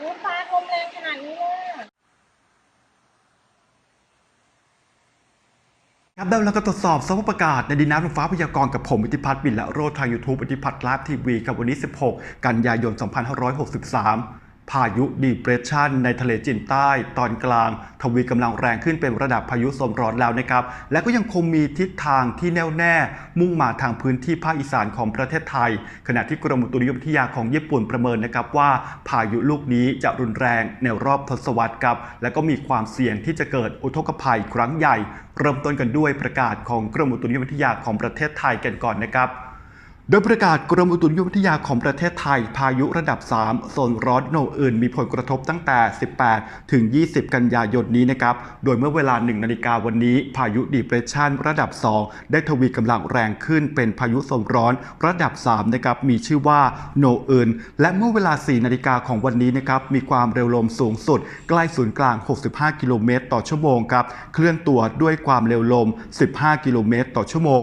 หูฟ้าลมแรงขนาดนี้เลยครับเด้เวลาก็ตรวจสอบสภาพอากาศในดินน้ำฟ้าพยากรณ์กับผมอิทธิพัฒน์บินละโรธทางยูทูบอิทธิพัฒน์ไลฟ์ทีวีกับวันนี้ 16 กันยายน 2563 พายุดีเปรสชันในทะเลจีนใต้ตอนกลาง ทวีกำลังแรงขึ้นเป็นระดับพายุโซนร้อนแล้วนะครับ และก็ยังคงมีทิศทางที่แน่วแน่ มุ่งมาทางพื้นที่ภาคอีสานของประเทศไทย ขณะที่กรมอุตุนิยมวิทยาของญี่ปุ่นประเมินนะครับว่า พายุลูกนี้จะรุนแรงในรอบทศวรรษครับ และก็มีความเสี่ยงที่จะเกิดอุทกภัยครั้งใหญ่ เริ่มต้นกันด้วยประกาศของกรมอุตุนิยมวิทยาของประเทศไทยกันก่อนนะครับ โดยประกาศกรมอุตุนิยมวิทยาของประเทศไทย พายุระดับ 3 โซนร้อนโนอื่น มีผลกระทบตั้งแต่ 18 ถึง 20 กันยายนนี้นะครับ โดยเมื่อเวลา 1 นาฬิกาวันนี้ พายุดีเพรสชันระดับ 2 ได้ทวีกำลังแรงขึ้นเป็นพายุโซนร้อนระดับ 3 นะครับ มีชื่อว่าโนอื่น และเมื่อเวลา 4 นาฬิกาของวันนี้นะครับ มีความเร็วลมสูงสุด ใกล้ศูนย์กลาง 65 กิโลเมตรต่อชั่วโมงครับ เคลื่อนตัวด้วยความเร็วลม 15 กิโลเมตรต่อชั่วโมง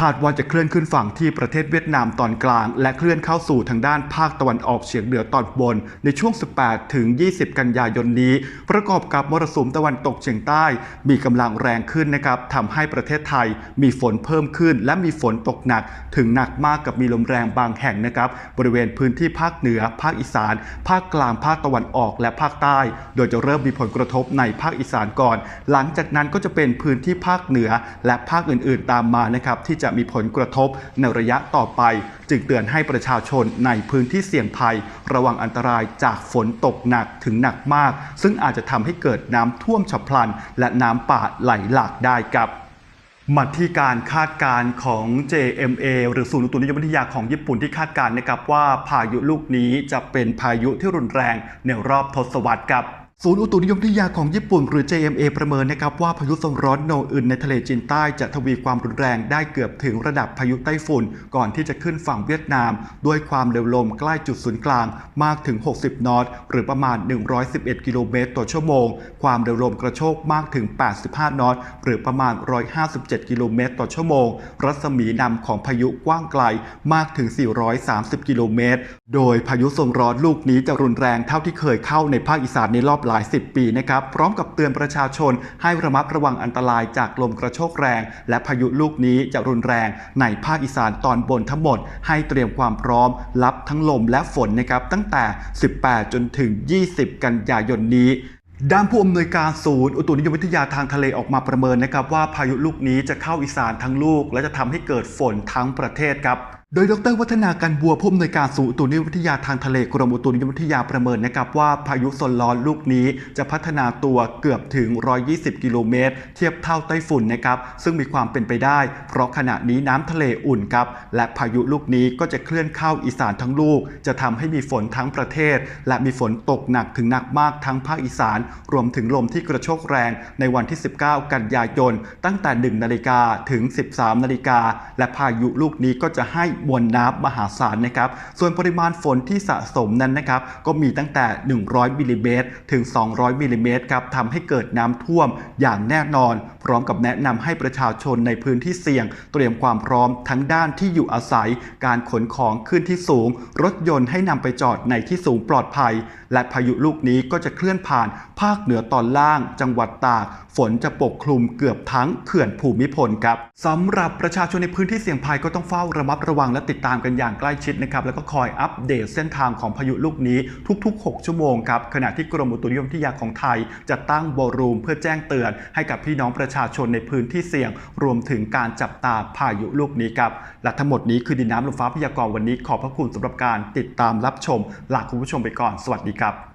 คาดว่าจะเคลื่อนขึ้นฝั่งที่ประเทศเวียดนามตอนกลาง และเคลื่อนเข้าสู่ทางด้านภาคตะวันออกเฉียงเหนือตอนบน ในช่วง 18 ถึง 20 กันยายนนี้ ประกอบกับมรสุมตะวันตกเฉียงใต้ มีกำลังแรงขึ้นนะครับทำให้ประเทศไทยมีฝนเพิ่มขึ้น และมีฝนตกหนักถึงหนักมากกับมีลมแรงบางแห่งนะครับบริเวณพื้นที่ภาคเหนือ ภาคอีสาน ภาคกลางภาคตะวันออกและภาคใต้ โดยจะเริ่มมีผลกระทบในภาคอีสานก่อน หลังจากนั้นก็จะเป็นพื้นที่ภาคเหนือและภาคอื่น ๆ ตามมานะครับที่จะมีผลกระทบในระยะต่อไป จึงเตือนให้ประชาชนในพื้นที่เสี่ยงภัย ระวังอันตรายจากฝนตกหนักถึงหนักมาก ซึ่งอาจจะทำให้เกิดน้ำท่วมฉับพลัน และน้ำป่าไหลหลากได้ครับมาที่การคาดการณ์ของ JMA หรือศูนย์อุตุนิยมวิทยาของญี่ปุ่นที่คาดการณ์นะครับว่าพายุลูกนี้จะเป็นพายุที่รุนแรงในรอบทศวรรษครับ ศูนย์อุตุนิยมวิทยาของญี่ปุ่น หรือ JMA ประเมินนะครับว่าพายุโซนร้อนโนอึนในทะเลจีนใต้จะทวีความรุนแรงได้เกือบถึงระดับพายุไต้ฝุ่น ก่อนที่จะขึ้นฝั่งเวียดนาม ด้วยความเร็วลมใกล้จุดศูนย์กลางมากถึง 60 นอต หรือประมาณ 111 กิโลเมตรต่อชั่วโมง ความเร็วลมกระโชกมากถึง 85 นอต หรือประมาณ 157 กิโลเมตรต่อชั่วโมง รัศมีนำของพายุกว้างไกลมากถึง 430 กิโลเมตร โดยพายุโซนร้อนลูกนี้จะรุนแรงเท่าที่เคยเข้าในภาคอีสานในรอบหลายสิบปีนะครับ พร้อมกับเตือนประชาชนให้ระมัดระวังอันตรายจากลมกระโชกแรง และพายุลูกนี้จะรุนแรงในภาคอีสานตอนบนทั้งหมด ให้เตรียมความพร้อม รับทั้งลมและฝนนะครับตั้งแต่ 18 จนถึง 20 กันยายนนี้ด้านผู้อำนวยการศูนย์อุตุนิยมวิทยาทางทะเลออกมาประเมินนะครับว่าพายุลูกนี้จะเข้าอีสานทั้งลูก และจะทำให้เกิดฝนทั้งประเทศครับ โดยดรวัฒนาการบัวผู้อำนวยการศูนย์อุตุนิยมวิทยาทางทะเลกรมอุตุนิยมวิทยาประเมินนะครับว่าพายุโซนร้อนลูกนี้จะพัฒนาตัวเกือบถึง 120 กิโลเมตร เทียบเท่าไต้ฝุ่นนะครับซึ่งมีความเป็นไปได้ เพราะขณะนี้น้ำทะเลอุ่นครับและพายุลูกนี้ก็จะเคลื่อนเข้าอีสานทั้งลูก จะทำให้มีฝนทั้งประเทศ และมีฝนตกหนักถึงหนักมากทั้งภาคอีสาน รวมถึงลมที่กระโชกแรงในวันที่ 19 กันยายนตั้งแต่ 1 นาฬิกาถึง 13 นาฬิกาและพายุลูกนี้ก็จะให้มวลน้ำมหาศาลนะครับ ส่วนปริมาณฝนที่สะสมนั้นนะครับ ก็มีตั้งแต่ 100มิลลิเมตรถึง 200มิลลิเมตรครับทำให้เกิดน้ำท่วมอย่างแน่นอน พร้อมกับแนะนำให้ประชาชนในพื้นที่เสี่ยง เตรียมความพร้อมทั้งด้านที่อยู่อาศัย การขนของขึ้นที่สูง รถยนต์ให้นำไปจอดในที่สูงปลอดภัย และพายุลูกนี้ก็จะเคลื่อนผ่านภาคเหนือตอนล่าง จังหวัดตาก ฝนจะปกคลุมเกือบทั้งเขื่อนภูมิพลครับสำหรับประชาชนในพื้นที่เสี่ยงภัยก็ต้องเฝ้าระมัดระวังและติดตามกันอย่างใกล้ชิดนะครับแล้วก็คอยอัปเดตเส้นทางของพายุลูกนี้ทุก ๆ 6 ชั่วโมงครับขณะที่กรมอุตุนิยมวิทยาของไทยจะตั้งวอรูมเพื่อแจ้งเตือน ให้กับพี่น้องประชาชนในพื้นที่เสี่ยง รวมถึงการจับตาพายุลูกนี้ครับและทั้งหมดนี้คือดินน้ำลมฟ้าพยากรณ์วันนี้ขอบพระคุณสำหรับการติดตามรับชมลาคุณผู้ชมไปก่อน สวัสดีครับ